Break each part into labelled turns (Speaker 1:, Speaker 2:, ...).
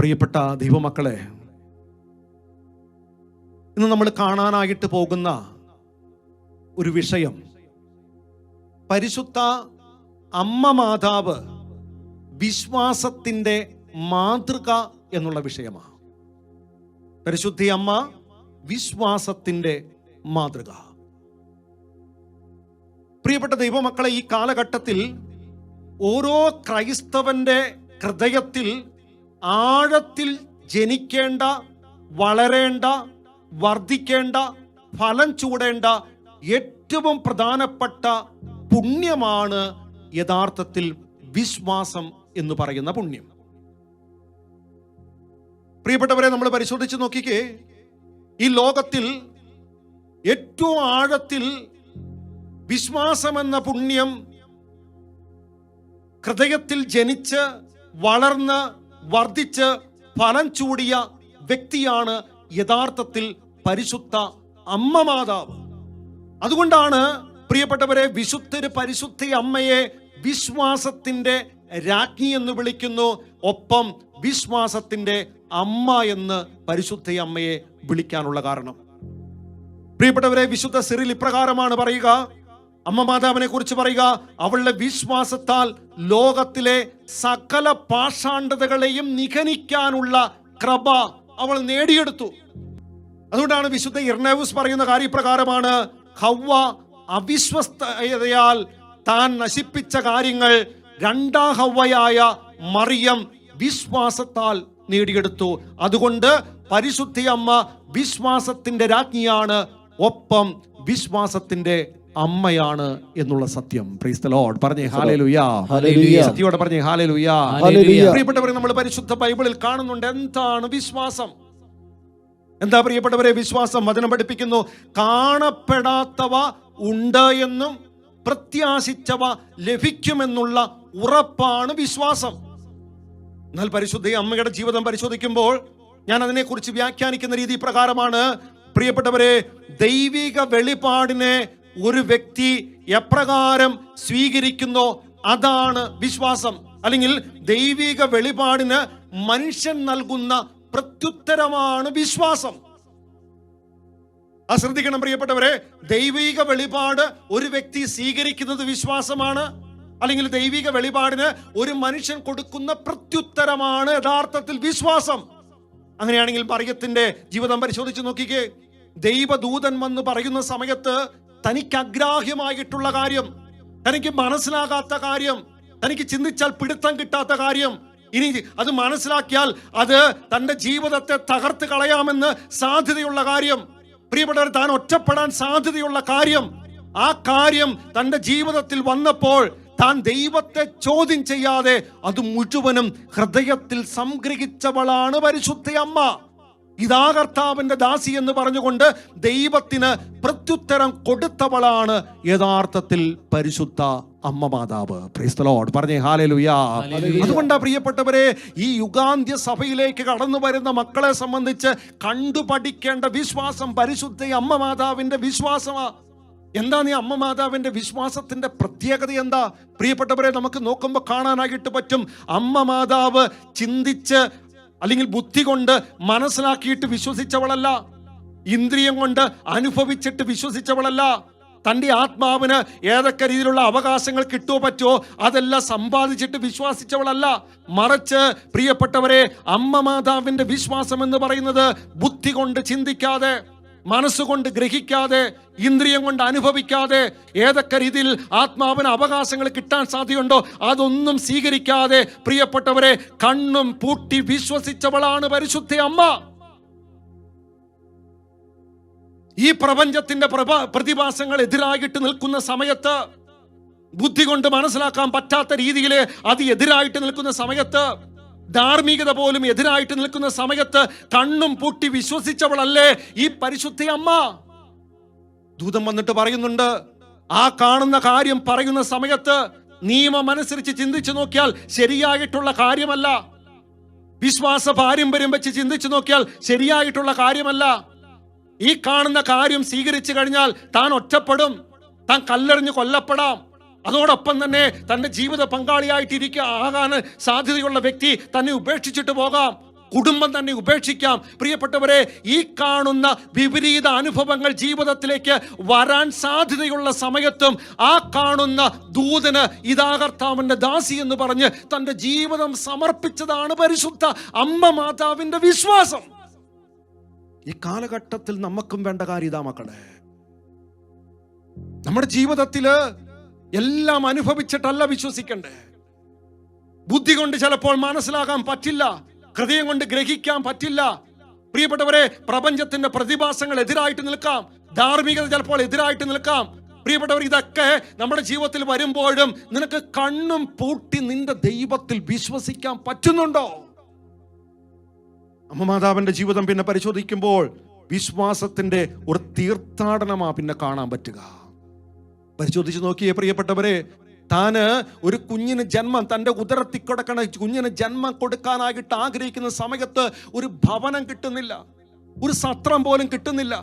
Speaker 1: പ്രിയപ്പെട്ട ദൈവമക്കളെ ഇന്ന് നമ്മൾ കാണാനായിട്ട് പോകുന്ന ഒരു വിഷയം. പരിശുദ്ധ അമ്മ മാതാവ് വിശ്വാസത്തിന്റെ മാതൃക എന്നുള്ള വിഷയമാണ്. പരിശുദ്ധി അമ്മ വിശ്വാസത്തിന്റെ മാതൃക. പ്രിയപ്പെട്ട ദൈവമക്കളെ ഈ കാലഘട്ടത്തിൽ ഓരോ ക്രൈസ്തവന്റെ ഹൃദയത്തിൽ ആഴത്തിൽ ജനിക്കേണ്ട വളരേണ്ട വർദ്ധിക്കേണ്ട ഫലം ചൂടേണ്ട ഏറ്റവും പ്രധാനപ്പെട്ട പുണ്യമാണ് യഥാർത്ഥത്തിൽ വിശ്വാസം എന്ന് പറയുന്ന പുണ്യം. പ്രിയപ്പെട്ടവരെ നമ്മൾ പരിശോധിച്ച് നോക്കിക്കേ. ഈ ലോകത്തിൽ ഏറ്റവും ആഴത്തിൽ വിശ്വാസമെന്ന പുണ്യം ഹൃദയത്തിൽ ജനിച്ച് വളർന്ന് വർദ്ധിച്ച് ഫലം ചൂടിയ വ്യക്തിയാണ് യഥാർത്ഥത്തിൽ പരിശുദ്ധ അമ്മ മാതാവ്. അതുകൊണ്ടാണ് പ്രിയപ്പെട്ടവരെ വിശുദ്ധര് പരിശുദ്ധ അമ്മയെ വിശ്വാസത്തിന്റെ രാജ്ഞി എന്ന് വിളിക്കുന്നു. ഒപ്പം വിശ്വാസത്തിന്റെ അമ്മ എന്ന് പരിശുദ്ധ അമ്മയെ വിളിക്കാനുള്ള കാരണം. പ്രിയപ്പെട്ടവരെ വിശുദ്ധ സിറിൽ ഇപ്രകാരമാണ് പറയുക അമ്മ മാതാവിനെ കുറിച്ച് പറയുക അവളുടെ വിശ്വാസത്താൽ ലോകത്തിലെ സകല പാഷാണ്ഡതകളെയും നിഖനിക്കാനുള്ള കൃപ അവൾ നേടിയെടുത്തു. അതുകൊണ്ടാണ് വിശുദ്ധ ഇർനേവൂസ് പറയുന്ന കാര്യപ്രകാരമാണ് ഹവ്വ അവിശ്വസ്തയാൽ താൻ നശിപ്പിച്ച കാര്യങ്ങൾ രണ്ടാം ഹവ്വയായ മറിയം വിശ്വാസത്താൽ നേടിയെടുത്തു. അതുകൊണ്ട് പരിശുദ്ധി അമ്മ വിശ്വാസത്തിന്റെ രാജ്ഞിയാണ് ഒപ്പം വിശ്വാസത്തിന്റെ അമ്മയാണ് എന്നുള്ള സത്യം. പ്രൈസ് ദ ലോർഡ് പറഞ്ഞേ ഹാലേലുയാ. സത്യോടെ പറഞ്ഞേ ഹാലേലുയാ. പ്രിയപ്പെട്ടവരെ നമ്മൾ പരിശുദ്ധ ബൈബിളിൽ കാണുന്നുണ്ട്. എന്താണ് വിശ്വാസം? എന്താ പ്രിയപ്പെട്ടവരെ വിശ്വാസം? വചനം പഠിപ്പിക്കുന്നു കാണപ്പെടാത്തവ ഉണ്ട് എന്നും പ്രത്യാശിച്ചവ ലഭിക്കുമെന്നുള്ള ഉറപ്പാണ് വിശ്വാസം. എന്നാൽ പരിശുദ്ധ അമ്മയുടെ ജീവിതം പരിശോധിക്കുമ്പോൾ ഞാൻ അതിനെക്കുറിച്ച് വ്യാഖ്യാനിക്കുന്ന രീതി പ്രകാരമാണ്. പ്രിയപ്പെട്ടവരെ ദൈവിക വെളിപാടിനെ ഒരു വ്യക്തി എപ്രകാരം സ്വീകരിക്കുന്നോ അതാണ് വിശ്വാസം. അല്ലെങ്കിൽ ദൈവിക വെളിപാടിന് മനുഷ്യൻ നൽകുന്ന പ്രത്യുത്തരമാണ് വിശ്വാസം. ശ്രദ്ധിക്കണം പ്രിയപ്പെട്ടവരെ. ദൈവിക വെളിപാട് ഒരു വ്യക്തി സ്വീകരിക്കുന്നത് വിശ്വാസമാണ്. അല്ലെങ്കിൽ ദൈവിക വെളിപാടിന് ഒരു മനുഷ്യൻ കൊടുക്കുന്ന പ്രത്യുത്തരമാണ് യഥാർത്ഥത്തിൽ വിശ്വാസം. അങ്ങനെയാണെങ്കിൽ മറിയത്തിന്റെ ജീവിതം പരിശോധിച്ച് നോക്കിക്കേ. ദൈവദൂതൻ വന്ന് പറയുന്ന സമയത്ത് തനിക്ക് അഗ്രാഹ്യമായിട്ടുള്ള കാര്യം തനിക്ക് മനസ്സിലാകാത്ത കാര്യം തനിക്ക് ചിന്തിച്ചാൽ പിടുത്തം കിട്ടാത്ത കാര്യം. ഇനി അത് മനസ്സിലാക്കിയാൽ അത് തന്റെ ജീവിതത്തെ തകർത്ത് കളയാമെന്ന് സാധ്യതയുള്ള കാര്യം. പ്രിയപ്പെട്ടവർ താൻ ഒറ്റപ്പെടാൻ സാധ്യതയുള്ള കാര്യം. ആ കാര്യം തന്റെ ജീവിതത്തിൽ വന്നപ്പോൾ താൻ ദൈവത്തെ ചോദ്യം ചെയ്യാതെ അത് മുഴുവനും ഹൃദയത്തിൽ സംഗ്രഹിച്ചവളാണ് പരിശുദ്ധ അമ്മ ഇതാ കർത്താവിന്റെ ദാസി എന്ന് പറഞ്ഞുകൊണ്ട് ദൈവത്തിന് പ്രത്യുത്തരം കൊടുത്തവളാണ് യഥാർത്ഥത്തിൽ പരിശുദ്ധ അമ്മ മാതാവ്. Lord. പറഞ്ഞേ ഹാലലുയാ അതുകൊണ്ടാ പ്രിയപ്പെട്ടവരെ ഈ യുഗാന്ത്യ സഭയിലേക്ക് കടന്നു വരുന്ന മക്കളെ സംബന്ധിച്ച് കണ്ടുപഠിക്കേണ്ട വിശ്വാസം പരിശുദ്ധ അമ്മ മാതാവിന്റെ വിശ്വാസമാ. എന്താ നീ അമ്മ മാതാവിന്റെ വിശ്വാസത്തിന്റെ പ്രത്യേകത എന്താ? പ്രിയപ്പെട്ടവരെ നമുക്ക് നോക്കുമ്പോൾ കാണാനായിട്ട് പറ്റും. അമ്മ മാതാവ് ചിന്തിച്ച് അല്ലെങ്കിൽ ബുദ്ധി കൊണ്ട് മനസ്സിലാക്കിയിട്ട് വിശ്വസിച്ചവളല്ല. ഇന്ദ്രിയം കൊണ്ട് അനുഭവിച്ചിട്ട് വിശ്വസിച്ചവളല്ല. തന്റെ ആത്മാവിന് ഏതൊക്കെ രീതിയിലുള്ള അവകാശങ്ങൾ കിട്ടുമോ പറ്റുമോ അതെല്ലാം സമ്പാദിച്ചിട്ട് വിശ്വാസിച്ചവളല്ല. മറിച്ച് പ്രിയപ്പെട്ടവരെ അമ്മ മാതാവിന്റെ വിശ്വാസം എന്ന് പറയുന്നത് ബുദ്ധി കൊണ്ട് ചിന്തിക്കാതെ മനസ്സുകൊണ്ട് ഗ്രഹിക്കാതെ ഇന്ദ്രിയം കൊണ്ട് അനുഭവിക്കാതെ ഏതൊക്കെ രീതിയിൽ ആത്മാവിന് അവകാശങ്ങൾ കിട്ടാൻ സാധ്യതയുണ്ടോ അതൊന്നും സ്വീകരിക്കാതെ പ്രിയപ്പെട്ടവരെ കണ്ണും പൂട്ടി വിശ്വസിച്ചവളാണ് പരിശുദ്ധ അമ്മ. ഈ പ്രപഞ്ചത്തിന്റെ പ്രഭ- പ്രതിഭാസങ്ങൾ എതിരായിട്ട് നിൽക്കുന്ന സമയത്ത് ബുദ്ധി കൊണ്ട് മനസ്സിലാക്കാൻ പറ്റാത്ത രീതിയിൽ അത് എതിരായിട്ട് നിൽക്കുന്ന സമയത്ത് ധാർമ്മികത പോലും എതിരായിട്ട് നിൽക്കുന്ന സമയത്ത് കണ്ണും പൂട്ടി വിശ്വസിച്ചവളല്ലേ ഈ പരിശുദ്ധ അമ്മ? ദൂതം വന്നിട്ട് പറയുന്നുണ്ട് ആ കാണുന്ന കാര്യം പറയുന്ന സമയത്ത് നിയമം അനുസരിച്ച് ചിന്തിച്ചു നോക്കിയാൽ ശരിയായിട്ടുള്ള കാര്യമല്ല. വിശ്വാസ പാരമ്പര്യം വെച്ച് ചിന്തിച്ചു നോക്കിയാൽ ശരിയായിട്ടുള്ള കാര്യമല്ല. ഈ കാണുന്ന കാര്യം സ്വീകരിച്ചു കഴിഞ്ഞാൽ താൻ ഒറ്റപ്പെടും താൻ കല്ലെറിഞ്ഞ് കൊല്ലപ്പെടാം. അതോടൊപ്പം തന്നെ തന്റെ ജീവിത പങ്കാളിയായിട്ടിരിക്കുക ആകാൻ സാധ്യതയുള്ള വ്യക്തി തന്നെ ഉപേക്ഷിച്ചിട്ട് പോകാം. കുടുംബം തന്നെ ഉപേക്ഷിക്കാം. പ്രിയപ്പെട്ടവരെ ഈ കാണുന്ന വിപരീത അനുഭവങ്ങൾ ജീവിതത്തിലേക്ക് വരാൻ സാധ്യതയുള്ള സമയത്തും ആ കാണുന്ന ദൂതന് ഇതാ കർത്താവിന്റെ ദാസി എന്ന് പറഞ്ഞ് തന്റെ ജീവിതം സമർപ്പിച്ചതാണ് പരിശുദ്ധ അമ്മ മാതാവിന്റെ വിശ്വാസം. ഈ കാലഘട്ടത്തിൽ നമുക്കും വേണ്ട കാര്യം ഇതാ മക്കളെ. നമ്മുടെ ജീവിതത്തിൽ എല്ലാം അനുഭവിച്ചിട്ടല്ല വിശ്വസിക്കണ്ടേ? ബുദ്ധി കൊണ്ട് ചിലപ്പോൾ മനസ്സിലാകാൻ പറ്റില്ല ഹൃദയം കൊണ്ട് ഗ്രഹിക്കാൻ പറ്റില്ല. പ്രിയപ്പെട്ടവരെ പ്രപഞ്ചത്തിന്റെ പ്രതിഭാസങ്ങൾ എതിരായിട്ട് നിൽക്കാം. ധാർമ്മികത ചിലപ്പോൾ എതിരായിട്ട് നിൽക്കാം. പ്രിയപ്പെട്ടവർ ഇതൊക്കെ നമ്മുടെ ജീവിതത്തിൽ വരുമ്പോഴും നിനക്ക് കണ്ണും പൂട്ടി നിന്റെ ദൈവത്തിൽ വിശ്വസിക്കാൻ പറ്റുന്നുണ്ടോ? അമ്മ മാതാവിന്റെ ജീവിതം പിന്നെ പരിശോധിക്കുമ്പോൾ വിശ്വാസത്തിന്റെ ഒരു തീർത്ഥാടനമാ പിന്നെ കാണാൻ പറ്റുക. പരിശോധിച്ച് നോക്കിയേ പ്രിയപ്പെട്ടവരെ താന് ഒരു കുഞ്ഞിന് ജന്മം തന്റെ ഉദരത്തിൽ കൊടുക്കണ കുഞ്ഞിന് ജന്മം കൊടുക്കാനായിട്ട് ആഗ്രഹിക്കുന്ന സമയത്ത് ഒരു ഭവനം കിട്ടുന്നില്ല. ഒരു സത്രം പോലും കിട്ടുന്നില്ല.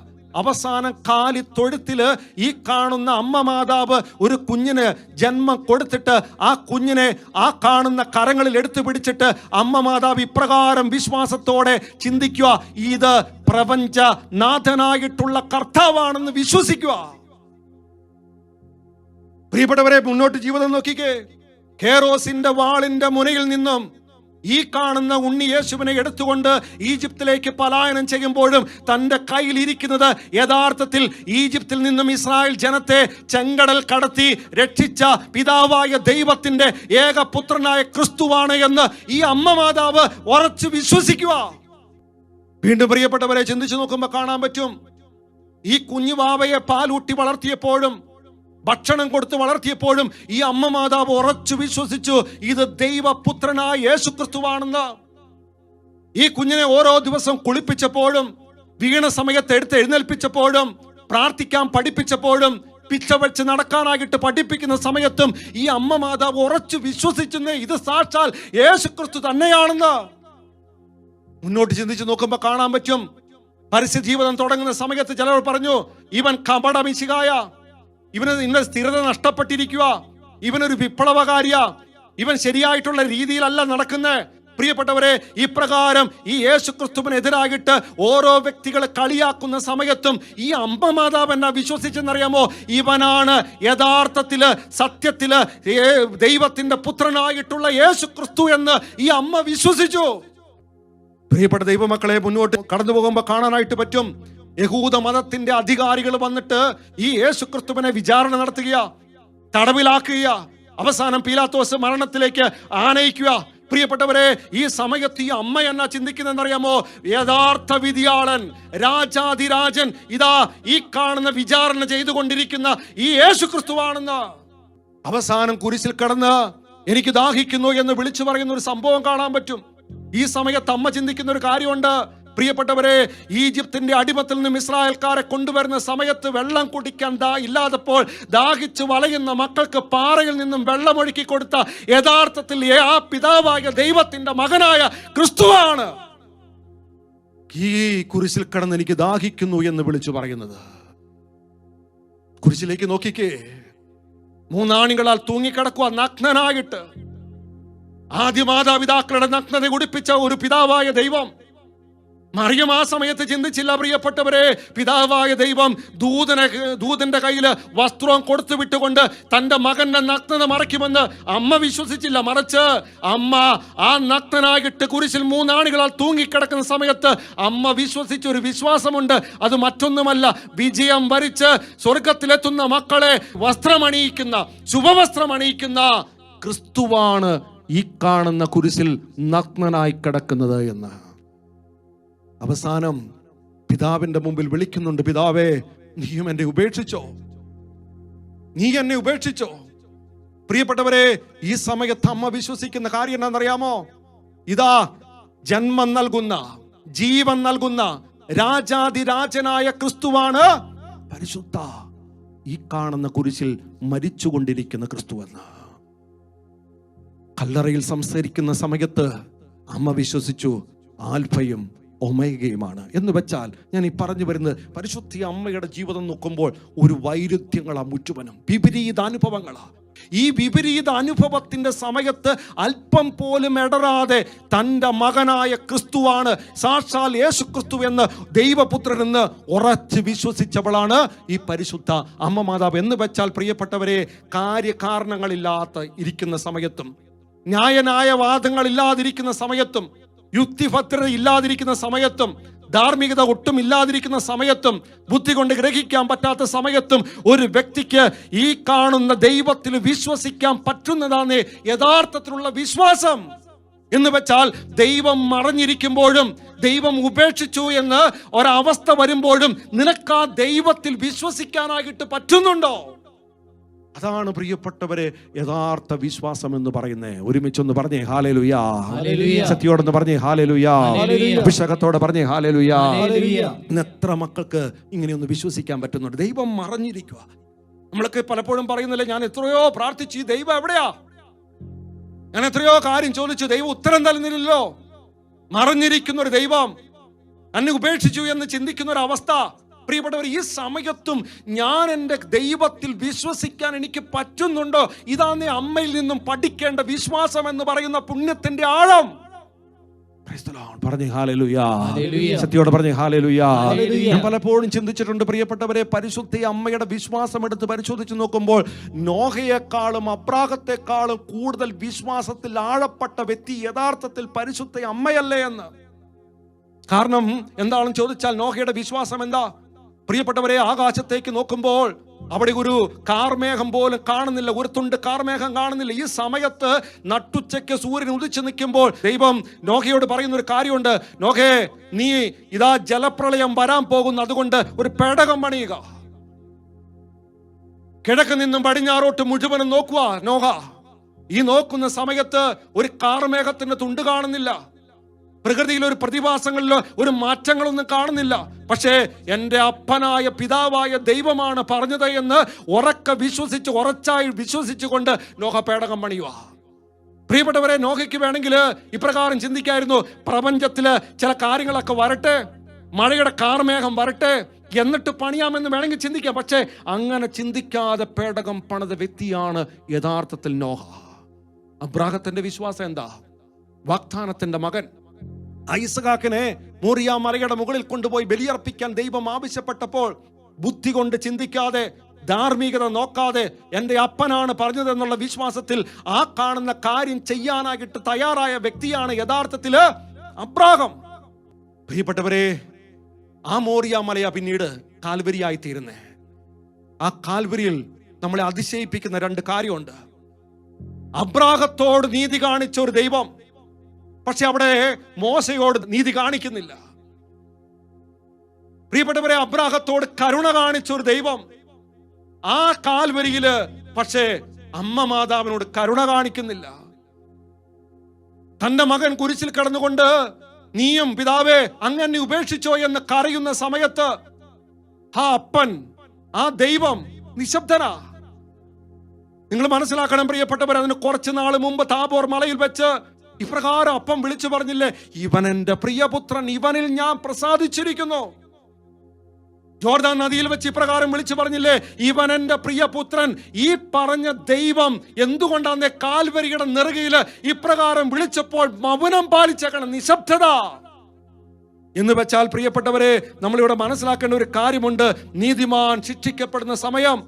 Speaker 1: അവസാനം കാലി തൊഴുത്തിൽ ഈ കാണുന്ന അമ്മ മാതാവ് ഒരു കുഞ്ഞിന് ജന്മം കൊടുത്തിട്ട് ആ കുഞ്ഞിനെ ആ കാണുന്ന കരങ്ങളിൽ എടുത്തു പിടിച്ചിട്ട് അമ്മ മാതാവ് ഇപ്രകാരം വിശ്വാസത്തോടെ ചിന്തിക്കുക ഇത് പ്രപഞ്ച നാഥനായിട്ടുള്ള കർത്താവാണെന്ന് വിശ്വസിക്കുക. പ്രിയപ്പെട്ടവരെ മുന്നോട്ട് ജീവിതം നോക്കിക്കേ. കേറോസിന്റെ വാളിന്റെ മുനയിൽ നിന്നും ഈ കാണുന്ന ഉണ്ണി യേശുവിനെ എടുത്തുകൊണ്ട് ഈജിപ്തിലേക്ക് പലായനം ചെയ്യുമ്പോഴും തന്റെ കയ്യിൽ ഇരിക്കുന്നത് യഥാർത്ഥത്തിൽ ഈജിപ്തിൽ നിന്നും ഇസ്രായേൽ ജനത്തെ ചെങ്കടൽ കടത്തി രക്ഷിച്ച പിതാവായ ദൈവത്തിന്റെ ഏകപുത്രനായ ക്രിസ്തുവാണ് എന്ന് ഈ അമ്മ മാതാവ് ഉറച്ചു വിശ്വസിക്കുക. വീണ്ടും പ്രിയപ്പെട്ടവരെ ചിന്തിച്ചു നോക്കുമ്പോൾ കാണാൻ പറ്റും. ഈ കുഞ്ഞു കുഞ്ഞുവാവയെ പാലൂട്ടി വളർത്തിയപ്പോഴും ഭക്ഷണം കൊടുത്ത് വളർത്തിയപ്പോഴും ഈ അമ്മ മാതാവ് ഉറച്ചു വിശ്വസിച്ചു ഇത് ദൈവപുത്രനായ യേശു ക്രിസ്തുവാണെന്ന് ഈ കുഞ്ഞിനെ ഓരോ ദിവസം കുളിപ്പിച്ചപ്പോഴും വീണ സമയത്ത് എടുത്ത് എഴുന്നേൽപ്പിച്ചപ്പോഴും പ്രാർത്ഥിക്കാൻ പഠിപ്പിച്ചപ്പോഴും പിച്ച വെച്ച് നടക്കാനായിട്ട് പഠിപ്പിക്കുന്ന സമയത്തും ഈ അമ്മ മാതാവ് ഉറച്ചു വിശ്വസിച്ചെന്ന് ഇത് സാക്ഷാൽ യേശു ക്രിസ്തു തന്നെയാണെന്ന്. മുന്നോട്ട് ചിന്തിച്ച് നോക്കുമ്പോൾ കാണാൻ പറ്റും. പരസ്യ ജീവിതം തുടങ്ങുന്ന സമയത്ത് ചിലർ പറഞ്ഞു ഇവൻ കപടമിശികായ. ഇവന് ഇന്ന സ്ഥിരത നഷ്ടപ്പെട്ടിരിക്കുക ഇവനൊരു വിപ്ലവകാരിയ. ഇവൻ ശരിയായിട്ടുള്ള രീതിയിലല്ല നടക്കുന്നത് പ്രിയപ്പെട്ടവരെ ഇപ്രകാരം ഈ യേശു ക്രിസ്തുവിനെതിരായിട്ട് ഓരോ വ്യക്തികളെ കളിയാക്കുന്ന സമയത്തും ഈ അമ്മ മാതാവ് എന്നാ വിശ്വസിച്ചെന്നറിയാമോ? ഇവനാണ് യഥാർത്ഥത്തിൽ സത്യത്തിൽ ഏ- ദൈവത്തിന്റെ പുത്രനായിട്ടുള്ള യേശു ക്രിസ്തു എന്ന് ഈ അമ്മ വിശ്വസിച്ചു. പ്രിയപ്പെട്ട ദൈവമക്കളെ മുന്നോട്ട് കടന്നു പോകുമ്പോൾ കാണാനായിട്ട് പറ്റും. യഹൂദ മതത്തിന്റെ അധികാരികൾ വന്നിട്ട് ഈ യേശു ക്രിസ്തുവിനെ വിചാരണ നടത്തുക തടവിലാക്കുക അവസാനം പീലാത്തോസ് മരണത്തിലേക്ക് ആനയിക്കുക. പ്രിയപ്പെട്ടവരെ ഈ സമയത്ത് ഈ അമ്മ എന്നാ ചിന്തിക്കുന്നതെന്നറിയാമോ? യഥാർത്ഥ വിധിയാളൻ രാജാതിരാജൻ ഇതാ ഈ കാണുന്ന വിചാരണ ചെയ്തുകൊണ്ടിരിക്കുന്ന ഈ യേശു ക്രിസ്തുവാണെന്ന് അവസാനം കുരിശിൽ കടന്ന് എനിക്ക് ദാഹിക്കുന്നു എന്ന് വിളിച്ചു പറയുന്ന ഒരു സംഭവം കാണാൻ പറ്റും. ഈ സമയത്ത് അമ്മ ചിന്തിക്കുന്ന ഒരു കാര്യമുണ്ട്. പ്രിയപ്പെട്ടവരെ ഈജിപ്തിന്റെ അടിമത്തിൽ നിന്നും ഇസ്രായേൽക്കാരെ കൊണ്ടുവരുന്ന സമയത്ത് വെള്ളം കുടിക്കാൻ ദാ ഇല്ലാതപ്പോൾ ദാഹിച്ച് വളയുന്ന മക്കൾക്ക് പാറയിൽ നിന്നും വെള്ളമൊഴുക്കി കൊടുത്ത യഥാർത്ഥത്തിൽ ആ പിതാവായ ദൈവത്തിന്റെ മകനായ ക്രിസ്തുവാണ്. ഈ കുരിശിൽ കിടന്ന് എനിക്ക് ദാഹിക്കുന്നു എന്ന് വിളിച്ചു പറയുന്നത്. കുരിശിലേക്ക് നോക്കിക്കേ. മൂന്നാണികളാൽ തൂങ്ങിക്കിടക്കുക നഗ്നനായിട്ട് ആദ്യ മാതാപിതാക്കളുടെ നഗ്നത കുടിപ്പിച്ച ഒരു പിതാവായ ദൈവം മറിയം ആ സമയത്ത് ചിന്തിച്ചില്ല പ്രിയപ്പെട്ടവരെ. പിതാവായ ദൈവം ദൂതനെ ദൂതന്റെ കയ്യിൽ വസ്ത്രം കൊടുത്തു വിട്ടുകൊണ്ട് തന്റെ മകന്റെ നഗ്നത മറയ്ക്കുമെന്ന് അമ്മ വിശ്വസിച്ചില്ല. മറിച്ച് അമ്മ ആ നഗ്നനായിട്ട് കുരിശിൽ മൂന്നാണികളാൽ തൂങ്ങിക്കിടക്കുന്ന സമയത്ത് അമ്മ വിശ്വസിച്ച ഒരു വിശ്വാസമുണ്ട്. അത് മറ്റൊന്നുമല്ല വിജയം വരിച്ച് സ്വർഗത്തിലെത്തുന്ന മക്കളെ വസ്ത്രമണിയിക്കുന്ന ശുഭവസ്ത്രമണിയിക്കുന്ന ക്രിസ്തുവാണ് ഈ കാണുന്ന കുരിശിൽ നഗ്നനായി കിടക്കുന്നത് എന്ന്. അവസാനം പിതാവിന്റെ മുമ്പിൽ വിളിക്കുന്നുണ്ട് പിതാവേ നീയും എന്നെ ഉപേക്ഷിച്ചോ? നീ എന്നെ ഉപേക്ഷിച്ചോ? പ്രിയപ്പെട്ടവരെ ഈ സമയത്ത് അമ്മ വിശ്വസിക്കുന്ന കാര്യം എന്താണെന്നറിയാമോ? ഇതാ ജന്മം നൽകുന്ന ജീവൻ നൽകുന്ന രാജാതിരാജനായ ക്രിസ്തുവാണ് പരിശുദ്ധ ഈ കാണുന്ന കുരിശിൽ മരിച്ചുകൊണ്ടിരിക്കുന്ന ക്രിസ്തുവെന്ന് കല്ലറയിൽ സംസാരിക്കുന്ന സമയത്ത് അമ്മ വിശ്വസിച്ചു ആൽഫയും ഒമേഗയുമാണ് എന്ന് വെച്ചാൽ ഞാൻ ഈ പറഞ്ഞു വരുന്നത് പരിശുദ്ധി അമ്മയുടെ ജീവിതം നോക്കുമ്പോൾ ഒരു വൈരുദ്ധ്യങ്ങളാണ് മുറ്റുവനും. വിപരീത അനുഭവങ്ങളാ. ഈ വിപരീത അനുഭവത്തിന്റെ സമയത്ത് അല്പം പോലും ഇടറാതെ തന്റെ മകനായ ക്രിസ്തുവാണ് സാക്ഷാൽ യേശു ക്രിസ്തു എന്ന് ദൈവപുത്രൻ എന്ന് ഉറച്ച് വിശ്വസിച്ചവളാണ് ഈ പരിശുദ്ധ അമ്മ മാതാവ്. എന്ന് വെച്ചാൽ പ്രിയപ്പെട്ടവരെ കാര്യകാരണങ്ങളില്ലാത്ത ഇരിക്കുന്ന സമയത്തും ന്യായനായ വാദങ്ങളില്ലാതിരിക്കുന്ന സമയത്തും യുക്തിഭദ്രത ഇല്ലാതിരിക്കുന്ന സമയത്തും ധാർമ്മികത ഒട്ടും ഇല്ലാതിരിക്കുന്ന സമയത്തും ബുദ്ധി കൊണ്ട് ഗ്രഹിക്കാൻ പറ്റാത്ത സമയത്തും ഒരു വ്യക്തിക്ക് ഈ കാണുന്ന ദൈവത്തിൽ വിശ്വസിക്കാൻ പറ്റുന്നതാണ് യഥാർത്ഥത്തിലുള്ള വിശ്വാസം. എന്ന് വെച്ചാൽ ദൈവം മറഞ്ഞിരിക്കുമ്പോഴും ദൈവം ഉപേക്ഷിച്ചു എന്ന് ഒരവസ്ഥ വരുമ്പോഴും നിനക്ക് ആ ദൈവത്തിൽ വിശ്വസിക്കാനായിട്ട് പറ്റുന്നുണ്ടോ? അതാണ് പ്രിയപ്പെട്ടവരെ യഥാർത്ഥ വിശ്വാസം എന്ന് പറയുന്നത് ഒരുമിച്ചൊന്ന് പറഞ്ഞേ ഹാലലുയാ. സത്യോടൊന്ന് പറഞ്ഞേ ഹാലലുയാ. അഭിഷേകത്തോടെ പറഞ്ഞേ ഹാലലുയാ. ഇന്ന് എത്ര മക്കൾക്ക് ഇങ്ങനെയൊന്ന് വിശ്വസിക്കാൻ പറ്റുന്നുണ്ട്? ദൈവം മറഞ്ഞിരിക്കുക നമ്മളൊക്കെ പലപ്പോഴും പറയുന്നില്ല ഞാൻ എത്രയോ പ്രാർത്ഥിച്ചു ദൈവം എവിടെയാ? ഞാൻ എത്രയോ കാര്യം ചോദിച്ചു ദൈവം ഉത്തരം തരുന്നില്ലല്ലോ. മറഞ്ഞിരിക്കുന്ന ഒരു ദൈവം എന്നെ ഉപേക്ഷിച്ചു എന്ന് ചിന്തിക്കുന്ന ഒരു അവസ്ഥ പ്രിയപ്പെട്ടവർ ഈ സമയത്തും ഞാൻ എന്റെ ദൈവത്തിൽ വിശ്വസിക്കാൻ എനിക്ക് പറ്റുന്നുണ്ടോ? ഇതാണ് നീ അമ്മയിൽ നിന്നും പഠിക്കേണ്ട വിശ്വാസം എന്ന് പറയുന്ന പുണ്യത്തിന്റെ ആഴം. പറഞ്ഞു ഹാലലുയാ. സത്യോടെ പറഞ്ഞേ ഹാലലുയാ. ഞാൻ പലപ്പോഴും ചിന്തിച്ചിട്ടുണ്ട് പ്രിയപ്പെട്ടവരെ പരിശുദ്ധ അമ്മയുടെ വിശ്വാസം എടുത്ത് പരിശോധിച്ച് നോക്കുമ്പോൾ നോഹയെക്കാളും അബ്രാഹത്തെക്കാളും കൂടുതൽ വിശ്വാസത്തിൽ ആഴപ്പെട്ട വ്യക്തി യഥാർത്ഥത്തിൽ പരിശുദ്ധ അമ്മയല്ലേ എന്ന്. കാരണം എന്താണെന്ന് ചോദിച്ചാൽ നോഹയുടെ വിശ്വാസം എന്താ? പ്രിയപ്പെട്ടവരെ ആകാശത്തേക്ക് നോക്കുമ്പോൾ അവിടെ ഒരു കാർമേഘം പോലും കാണുന്നില്ല ഒരു തുണ്ട് കാർമേഘം കാണുന്നില്ല. ഈ സമയത്ത് നട്ടുച്ചയ്ക്ക് സൂര്യൻ ഉദിച്ചു നിൽക്കുമ്പോൾ ദൈവം നോഹയോട് പറയുന്ന ഒരു കാര്യമുണ്ട്. നോഹേ നീ ഇതാ ജലപ്രളയം വരാൻ പോകുന്നു. അതുകൊണ്ട് ഒരു പേടകം പണിയുക. കിഴക്ക് നിന്നും പടിഞ്ഞാറോട്ട് മുഴുവനും നോക്കുക നോഹ. ഈ നോക്കുന്ന സമയത്ത് ഒരു കാർമേഘത്തിന്റെ തുണ്ട് കാണുന്നില്ല. പ്രകൃതിയിൽ ഒരു പ്രതിഭാസങ്ങളിലോ ഒരു മാറ്റങ്ങളൊന്നും കാണുന്നില്ല. പക്ഷേ എന്റെ അപ്പനായ പിതാവായ ദൈവമാണ് പറഞ്ഞത് എന്ന് ഉറക്ക വിശ്വസിച്ച് ഉറച്ചായി വിശ്വസിച്ചുകൊണ്ട് നോഹ പേടകം പണിയുക. പ്രിയപ്പെട്ടവരെ നോഹയ്ക്ക് വേണമെങ്കിൽ ഇപ്രകാരം ചിന്തിക്കായിരുന്നു. പ്രപഞ്ചത്തിൽ ചില കാര്യങ്ങളൊക്കെ വരട്ടെ മഴയുടെ കാർമേഘം വരട്ടെ എന്നിട്ട് പണിയാമെന്ന് വേണമെങ്കിൽ ചിന്തിക്കാം. പക്ഷേ അങ്ങനെ ചിന്തിക്കാതെ പേടകം പണിത വ്യക്തിയാണ് യഥാർത്ഥത്തിൽ നോഹ. അബ്രാഹത്തിന്റെ വിശ്വാസം എന്താ? വാഗ്ദാനത്തിന്റെ മകൻ. ഐസകാക്കിനെ മോറിയ മലയുടെ മുകളിൽ കൊണ്ടുപോയി ബലിയർപ്പിക്കാൻ ദൈവം ആവശ്യപ്പെട്ടപ്പോൾ ബുദ്ധി കൊണ്ട് ചിന്തിക്കാതെ ധാർമ്മികത നോക്കാതെ എന്റെ അപ്പനാണ് പറഞ്ഞതെന്നുള്ള വിശ്വാസത്തിൽ ആ കാണുന്ന കാര്യം ചെയ്യാനായിട്ട് തയ്യാറായ വ്യക്തിയാണ് യഥാർത്ഥത്തിൽ അബ്രാഹം. പ്രിയപ്പെട്ടവരെ ആ മോറിയ മലയ പിന്നീട് കാൽവരിയായി തീരുന്നേ ആ കാൽവരിയിൽ നമ്മളെ അതിശയിപ്പിക്കുന്ന രണ്ട് കാര്യമുണ്ട്. അബ്രാഹത്തോട് നീതി കാണിച്ച ഒരു ദൈവം പക്ഷെ അവിടെ മോശയോട് നീതി കാണിക്കുന്നില്ല. പ്രിയപ്പെട്ടവരെ അബ്രാഹത്തോട് കരുണ കാണിച്ച ഒരു ദൈവം ആ കാൽവരിയിൽ പക്ഷേ അമ്മ മാതാവിനോട് കരുണ കാണിക്കുന്നില്ല. തന്റെ മകൻ കുരിശിൽ കിടന്നുകൊണ്ട് നീയും പിതാവേ അങ്ങനെ ഉപേക്ഷിച്ചോ എന്ന് കരയുന്ന സമയത്ത് ആ അപ്പൻ ആ ദൈവം നിശബ്ദനാ. നിങ്ങൾ മനസ്സിലാക്കണം പ്രിയപ്പെട്ടവർ അതിന് കുറച്ച് നാൾ മുമ്പ് താബോർ മലയിൽ വെച്ച് ഇപ്രകാരം അപ്പം വിളിച്ചു പറഞ്ഞില്ലേ ഇവൻ എന്റെ പ്രിയപുത്രൻ ഇവനിൽ ഞാൻ പ്രസാദിച്ചിരിക്കുന്നു. ജോർദാൻ നദിയിൽ വെച്ച് ഇപ്രകാരം വിളിച്ചു പറഞ്ഞില്ലേ ഇവൻ എന്റെ പ്രിയപുത്രൻ ഈ പറഞ്ഞ ദൈവം എന്തുകൊണ്ടാണ് കാൽവരിയുടെ നെറുകയിൽ ഇപ്രകാരം വിളിച്ചപ്പോൾ മൗനം പാലിച്ചേക്കണം നിശബ്ദത? എന്ന് വെച്ചാൽ പ്രിയപ്പെട്ടവരെ നമ്മളിവിടെ മനസ്സിലാക്കേണ്ട ഒരു കാര്യമുണ്ട്. നീതിമാൻ ശിക്ഷിക്കപ്പെടുന്ന സമയം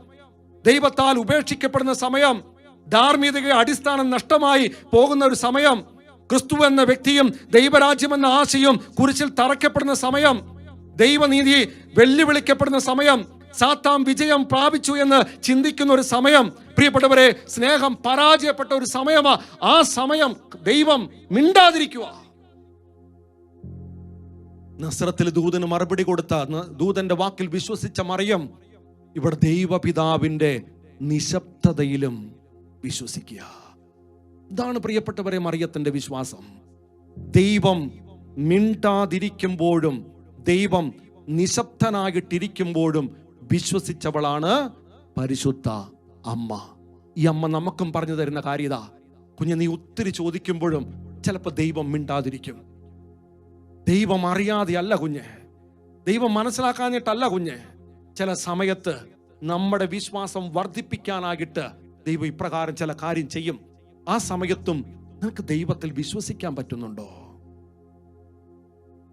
Speaker 1: ദൈവത്താൽ ഉപേക്ഷിക്കപ്പെടുന്ന സമയം ധാർമ്മികതയുടെ അടിസ്ഥാനം നഷ്ടമായി പോകുന്ന ഒരു സമയം ക്രിസ്തു എന്ന വ്യക്തിയും ദൈവരാജ്യം എന്ന ആശയും കുരിശിൽ തറയ്ക്കപ്പെടുന്ന സമയം ദൈവനീതി വെല്ലുവിളിക്കപ്പെടുന്ന സമയം സാത്താം വിജയം പ്രാപിച്ചു എന്ന് ചിന്തിക്കുന്ന ഒരു സമയം പ്രിയപ്പെട്ടവരെ സ്നേഹം പരാജയപ്പെട്ട ഒരു സമയമാ. ആ സമയം ദൈവം മിണ്ടാതിരിക്കുക. നസ്രത്തിൽ ദൂതന് മറുപടി കൊടുത്ത ദൂതന്റെ വാക്കിൽ വിശ്വസിച്ച മറിയം ഇവിടെ ദൈവപിതാവിന്റെ നിശബ്ദതയിലും വിശ്വസിക്കുക. ഇതാണ് പ്രിയപ്പെട്ടവരെ മറിയത്തിന്റെ വിശ്വാസം. ദൈവം മിണ്ടാതിരിക്കുമ്പോഴും ദൈവം നിശബ്ദനായിട്ടിരിക്കുമ്പോഴും വിശ്വസിച്ചവളാണ് പരിശുദ്ധ അമ്മ. ഈ അമ്മ നമുക്കും പറഞ്ഞു തരുന്ന കാര്യത കുഞ്ഞ് നീ ഒത്തിരി ചോദിക്കുമ്പോഴും ചിലപ്പോൾ ദൈവം മിണ്ടാതിരിക്കും. ദൈവം അറിയാതെ അല്ല കുഞ്ഞ്. ദൈവം മനസ്സിലാക്കാഞ്ഞിട്ടല്ല കുഞ്ഞ്. ചില സമയത്ത് നമ്മുടെ വിശ്വാസം വർദ്ധിപ്പിക്കാനായിട്ട് ദൈവം ഇപ്രകാരം ചില കാര്യം ചെയ്യും. ആ സമയത്തും നിനക്ക് ദൈവത്തിൽ വിശ്വസിക്കാൻ പറ്റുന്നുണ്ടോ?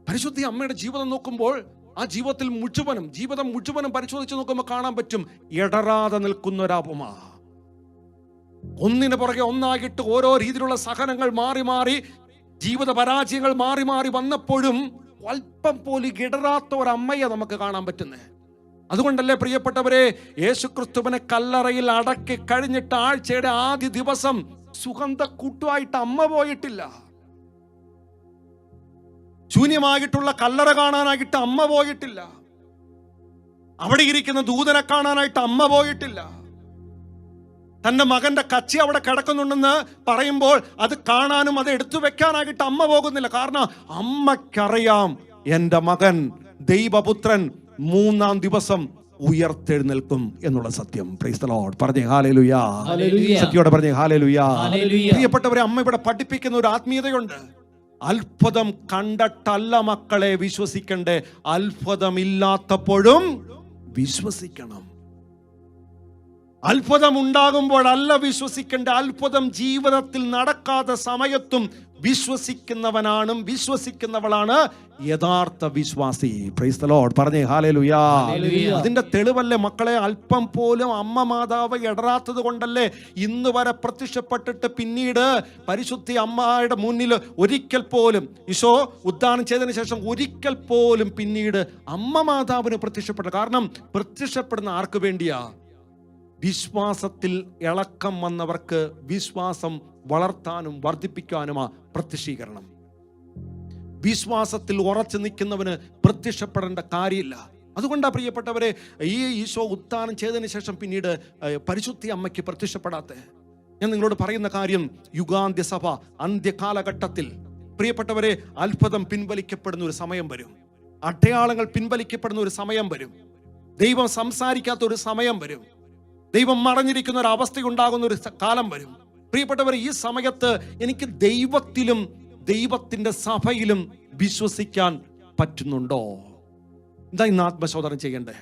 Speaker 1: പരിശുദ്ധി അമ്മയുടെ ജീവിതം നോക്കുമ്പോൾ ആ ജീവിതത്തിൽ മുഴുവനും ജീവിതം മുഴുവനും പരിശോധിച്ച് നോക്കുമ്പോൾ കാണാൻ പറ്റും ഇടറാതെ നിൽക്കുന്ന ഒരാപമ ഒന്നിന് പുറകെ ഒന്നായിട്ട് ഓരോ രീതിയിലുള്ള സഹനങ്ങൾ മാറി മാറി ജീവിത പരാജയങ്ങൾ മാറി മാറി വന്നപ്പോഴും അല്പം പോലും ഇടറാത്ത ഒരു അമ്മയെ നമുക്ക് കാണാൻ പറ്റുന്നത് അതുകൊണ്ടല്ലേ പ്രിയപ്പെട്ടവരെ യേശുക്രിസ്തുവിനെ കല്ലറയിൽ അടക്കി കഴിഞ്ഞിട്ട് ആഴ്ചയുടെ ആദ്യ ദിവസം സുഗന്ധ കൂട്ടുമായിട്ട് അമ്മ പോയിട്ടില്ല. ശൂന്യമായിട്ടുള്ള കല്ലറ കാണാനായിട്ട് അമ്മ പോയിട്ടില്ല. അവിടെ ഇരിക്കുന്ന ദൂതനെ കാണാനായിട്ട് അമ്മ പോയിട്ടില്ല. തന്റെ മകന്റെ കച്ചി അവിടെ കിടക്കുന്നുണ്ടെന്ന് പറയുമ്പോൾ അത് കാണാനും അത് എടുത്തു വെക്കാനായിട്ട് അമ്മ പോകുന്നില്ല. കാരണം അമ്മയ്ക്കറിയാം എന്റെ മകൻ ദൈവപുത്രൻ മൂന്നാം ദിവസം ഉയർത്തെഴുന്നേൽക്കും എന്നുള്ള സത്യം പ്രൈസ് the Lord. പറഞ്ഞേ ഹാലേലുയാ. സത്യോടെ പറഞ്ഞേ ഹാലേലുയാ. പ്രിയപ്പെട്ടവരെ അമ്മ ഇവിടെ പഠിപ്പിക്കുന്ന ഒരു ആത്മീയതയുണ്ട് അത്ഭുതം കണ്ടിട്ടല്ല മക്കളെ വിശ്വസിക്കണ്ടേ അത്ഭുതമില്ലാത്തപ്പോഴും വിശ്വസിക്കണം അത്ഭുതം ഉണ്ടാകുമ്പോഴല്ല വിശ്വസിക്കേണ്ട അത്ഭുതം ജീവിതത്തിൽ നടക്കാത്ത സമയത്തും വിശ്വസിക്കുന്നവനാണ് വിശ്വസിക്കുന്നവളാണ് യഥാർത്ഥ വിശ്വാസി. പ്രൈസ് ദി ലോർഡ് പറഞ്ഞേ ഹാലേലുയാ. അതിന്റെ തെളിവല്ലേ മക്കളെ അല്പം പോലും അമ്മ മാതാവ് ഇടറാത്തത് കൊണ്ടല്ലേ ഇന്ന് വരെ പ്രത്യക്ഷപ്പെട്ടിട്ട് പിന്നീട് പരിശുദ്ധി അമ്മയുടെ മുന്നിൽ ഒരിക്കൽ പോലും ഈശോ ഉദ്ധാനം ചെയ്തതിനു ശേഷം ഒരിക്കൽ പോലും പിന്നീട് അമ്മ മാതാവിന് പ്രത്യക്ഷപ്പെട്ട കാരണം പ്രത്യക്ഷപ്പെടുന്ന ആർക്ക് വേണ്ടിയാ? വിശ്വാസത്തിൽ ഇളക്കം വന്നവർക്ക് വിശ്വാസം വളർത്താനും വർദ്ധിപ്പിക്കാനുമാ പ്രത്യക്ഷീകരണം. വിശ്വാസത്തിൽ ഉറച്ചു നിൽക്കുന്നവന് പ്രത്യക്ഷപ്പെടേണ്ട കാര്യമില്ല. അതുകൊണ്ടാണ് പ്രിയപ്പെട്ടവരെ ഈ ഈശോ ഉത്ഥാനം ചെയ്തതിന് ശേഷം പിന്നീട് പരിശുദ്ധി അമ്മയ്ക്ക് പ്രത്യക്ഷപ്പെടാത്ത. ഞാൻ നിങ്ങളോട് പറയുന്ന കാര്യം യുഗാന്ത്യ സഭ അന്ത്യകാലഘട്ടത്തിൽ പ്രിയപ്പെട്ടവരെ അത്ഭുതം പിൻവലിക്കപ്പെടുന്ന ഒരു സമയം വരും. അടയാളങ്ങൾ പിൻവലിക്കപ്പെടുന്ന ഒരു സമയം വരും. ദൈവം സംസാരിക്കാത്ത ഒരു സമയം വരും. ദൈവം മറഞ്ഞിരിക്കുന്ന ഒരു അവസ്ഥ ഉണ്ടാകുന്ന ഒരു കാലം വരും. പ്രിയപ്പെട്ടവർ ഈ സമയത്ത് എനിക്ക് ദൈവത്തിലും ദൈവത്തിന്റെ സഭയിലും വിശ്വസിക്കാൻ പറ്റുന്നുണ്ടോ? എന്താ ഇന്ന് ആത്മശോധന ചെയ്യണ്ടേ?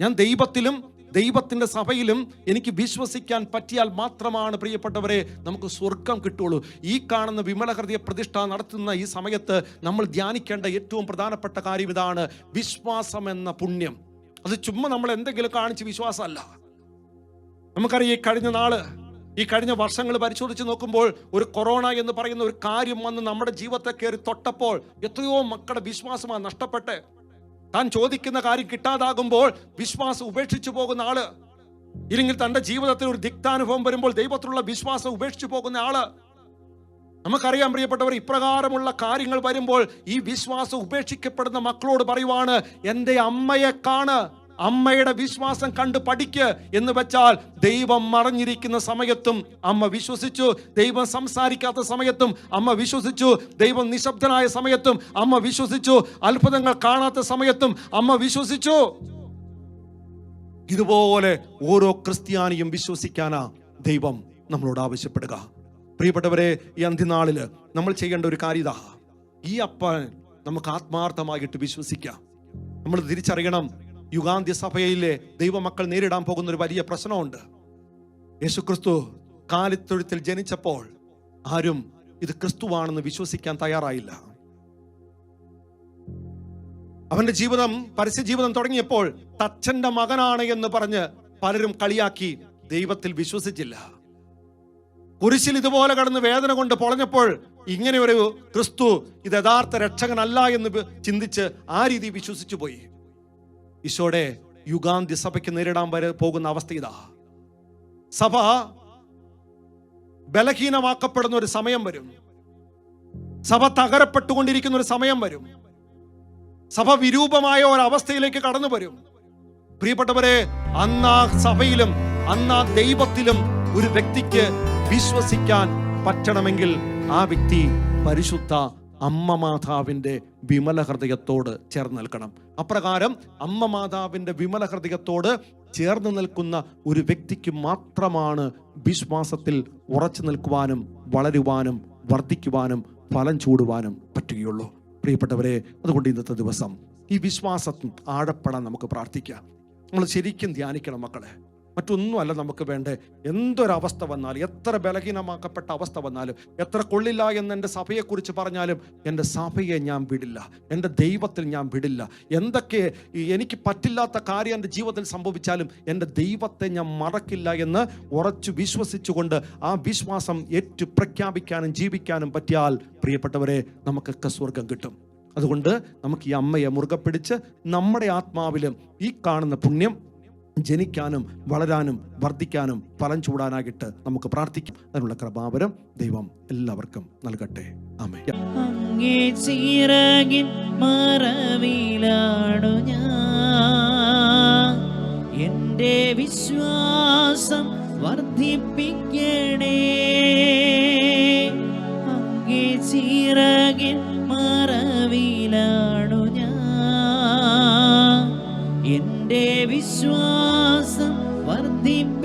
Speaker 1: ഞാൻ ദൈവത്തിലും ദൈവത്തിന്റെ സഭയിലും എനിക്ക് വിശ്വസിക്കാൻ പറ്റിയാൽ മാത്രമാണ് പ്രിയപ്പെട്ടവരെ നമുക്ക് സ്വർഗം കിട്ടുള്ളൂ ഈ കാണുന്ന വിമലഹൃദയ പ്രതിഷ്ഠ നടത്തുന്ന ഈ സമയത്ത് നമ്മൾ ധ്യാനിക്കേണ്ട ഏറ്റവും പ്രധാനപ്പെട്ട കാര്യം ഇതാണ് വിശ്വാസം എന്ന പുണ്യം. അത് ചുമ്മാ നമ്മൾ എന്തെങ്കിലും കാണിച്ച് വിശ്വാസമല്ല. നമുക്കറിയാം ഈ കഴിഞ്ഞ നാൾ ഈ കഴിഞ്ഞ വർഷങ്ങൾ പരിശോധിച്ച് നോക്കുമ്പോൾ ഒരു കൊറോണ എന്ന് പറയുന്ന ഒരു കാര്യം വന്ന് നമ്മുടെ ജീവിതത്തെ കയറി തൊട്ടപ്പോൾ എത്രയോ മക്കളുടെ വിശ്വാസമാണ് നഷ്ടപ്പെട്ട്. താൻ ചോദിക്കുന്ന കാര്യം കിട്ടാതാകുമ്പോൾ വിശ്വാസം ഉപേക്ഷിച്ചു പോകുന്ന ആൾ ഇല്ലെങ്കിൽ തന്റെ ജീവിതത്തിൽ ഒരു ദിക്താനുഭവം വരുമ്പോൾ ദൈവത്തിലുള്ള വിശ്വാസം ഉപേക്ഷിച്ചു പോകുന്ന ആൾ. നമുക്കറിയാം പ്രിയപ്പെട്ടവർ ഇപ്രകാരമുള്ള കാര്യങ്ങൾ വരുമ്പോൾ ഈ വിശ്വാസം ഉപേക്ഷിക്കപ്പെടുന്ന മക്കളോട് പറയുവാണ് എന്റെ അമ്മയെ കാണ് അമ്മയുടെ വിശ്വാസം കണ്ട് പഠിക്ക് എന്ന് വെച്ചാൽ ദൈവം മറഞ്ഞിരിക്കുന്ന സമയത്തും അമ്മ വിശ്വസിച്ചു. ദൈവം സംസാരിക്കാത്ത സമയത്തും അമ്മ വിശ്വസിച്ചു. ദൈവം നിശബ്ദനായ സമയത്തും അമ്മ വിശ്വസിച്ചു. അത്ഭുതങ്ങൾ കാണാത്ത സമയത്തും അമ്മ വിശ്വസിച്ചു. ഇതുപോലെ ഓരോ ക്രിസ്ത്യാനിയും വിശ്വസിക്കാനാ ദൈവം നമ്മളോട് ആവശ്യപ്പെടുക. പ്രിയപ്പെട്ടവരെ ഈ അന്ത്യനാളിൽ നമ്മൾ ചെയ്യേണ്ട ഒരു കാര്യത ഈ അപ്പൻ നമുക്ക് ആത്മാർത്ഥമായിട്ട് വിശ്വസിക്കാം. നമ്മൾ തിരിച്ചറിയണം. യുഗാന്ത്യ സഭയിലെ ദൈവമക്കൾ നേരിടാൻ പോകുന്ന ഒരു വലിയ പ്രശ്നമുണ്ട്. യേശുക്രിസ്തു കാലിത്തൊഴുത്തിൽ ജനിച്ചപ്പോൾ ആരും ഇത് ക്രിസ്തുവാണെന്ന് വിശ്വസിക്കാൻ തയ്യാറായില്ല. അവന്റെ ജീവിതം പരസ്യ ജീവിതം തുടങ്ങിയപ്പോൾ തച്ചന്റെ മകനാണ് എന്ന് പറഞ്ഞ് പലരും കളിയാക്കി ദൈവത്തിൽ വിശ്വസിച്ചില്ല. കുരിശിൽ ഇതുപോലെ കടന്ന് വേദന കൊണ്ട് പൊളഞ്ഞപ്പോൾ ഇങ്ങനെ ഒരു ക്രിസ്തു ഇത് യഥാർത്ഥ രക്ഷകനല്ല എന്ന് ചിന്തിച്ച് ആ രീതി വിശ്വസിച്ചു പോയി ഈശോടെ യുഗാന്തി സഭയ്ക്ക് നേരിടാൻ വരെ പോകുന്ന അവസ്ഥ ഇതാ. സഭ ബലഹീനമാക്കപ്പെടുന്ന ഒരു സമയം വരും. സഭ തകരപ്പെട്ടുകൊണ്ടിരിക്കുന്ന ഒരു സമയം വരും. സഭ വിരൂപമായ ഒരവസ്ഥയിലേക്ക് കടന്നു വരും. പ്രിയപ്പെട്ടവരെ അന്ന് ആ സഭയിലും അന്ന് ആ ദൈവത്തിലും ഒരു വ്യക്തിക്ക് വിശ്വസിക്കാൻ പറ്റണമെങ്കിൽ ആ വ്യക്തി പരിശുദ്ധ അമ്മ മാതാവിന്റെ വിമല ഹൃദയത്തോട് ചേർന്ന് നിൽക്കണം. അപ്രകാരം അമ്മ മാതാവിന്റെ വിമല ഹൃദയത്തോട് ചേർന്ന് നിൽക്കുന്ന ഒരു വ്യക്തിക്ക് മാത്രമാണ് വിശ്വാസത്തിൽ ഉറച്ചു നിൽക്കുവാനും വളരുവാനും വർദ്ധിക്കുവാനും ഫലം ചൂടുവാനും പറ്റുകയുള്ളൂ. പ്രിയപ്പെട്ടവരെ അതുകൊണ്ട് ഇന്നത്തെ ദിവസം ഈ വിശ്വാസം ആഴപ്പെടാൻ നമുക്ക് പ്രാർത്ഥിക്കാം. നമ്മൾ ശരിക്കും ധ്യാനിക്കണം മക്കളെ. മറ്റൊന്നുമല്ല നമുക്ക് വേണ്ടേ? എന്തൊരവസ്ഥ വന്നാലും എത്ര ബലഹീനമാക്കപ്പെട്ട അവസ്ഥ വന്നാലും എത്ര കൊള്ളില്ല എന്ന് എന്റെ സഭയെക്കുറിച്ച് പറഞ്ഞാലും എന്റെ സഭയെ ഞാൻ വിടില്ല എന്റെ ദൈവത്തിൽ ഞാൻ വിടില്ല. എന്തൊക്കെ എനിക്ക് പറ്റില്ലാത്ത കാര്യം എന്റെ ജീവിതത്തിൽ സംഭവിച്ചാലും എന്റെ ദൈവത്തെ ഞാൻ മറക്കില്ല എന്ന് ഉറച്ചു വിശ്വസിച്ചുകൊണ്ട് ആ വിശ്വാസം ഏറ്റു പ്രഖ്യാപിക്കാനും ജീവിക്കാനും പറ്റിയാൽ പ്രിയപ്പെട്ടവരെ നമുക്കൊക്കെ സ്വർഗം കിട്ടും. അതുകൊണ്ട് നമുക്ക് ഈ അമ്മയെ മുറുകെ പിടിച്ച് നമ്മുടെ ആത്മാവിലും ഈ കാണുന്ന പുണ്യം ജനിക്കാനും വളരാനും വർദ്ധിക്കാനും ഫലം ചൂടാനായിട്ട് നമുക്ക് പ്രാർത്ഥിക്കാം. അതിനുള്ള കൃപാവരം ദൈവം എല്ലാവർക്കും നൽകട്ടെ. ആമേ
Speaker 2: അങ്ങേ ചിറകിൻ മറവിലാണു ഞാൻ. എന്റെ വിശ്വാസം വർദ്ധിപ്പിക്കണേ. അങ്ങേ ചീറകിൻ മറവിലാണു എന്റെ വിശ്വാസം വർദ്ധിപ്പിക്കണേ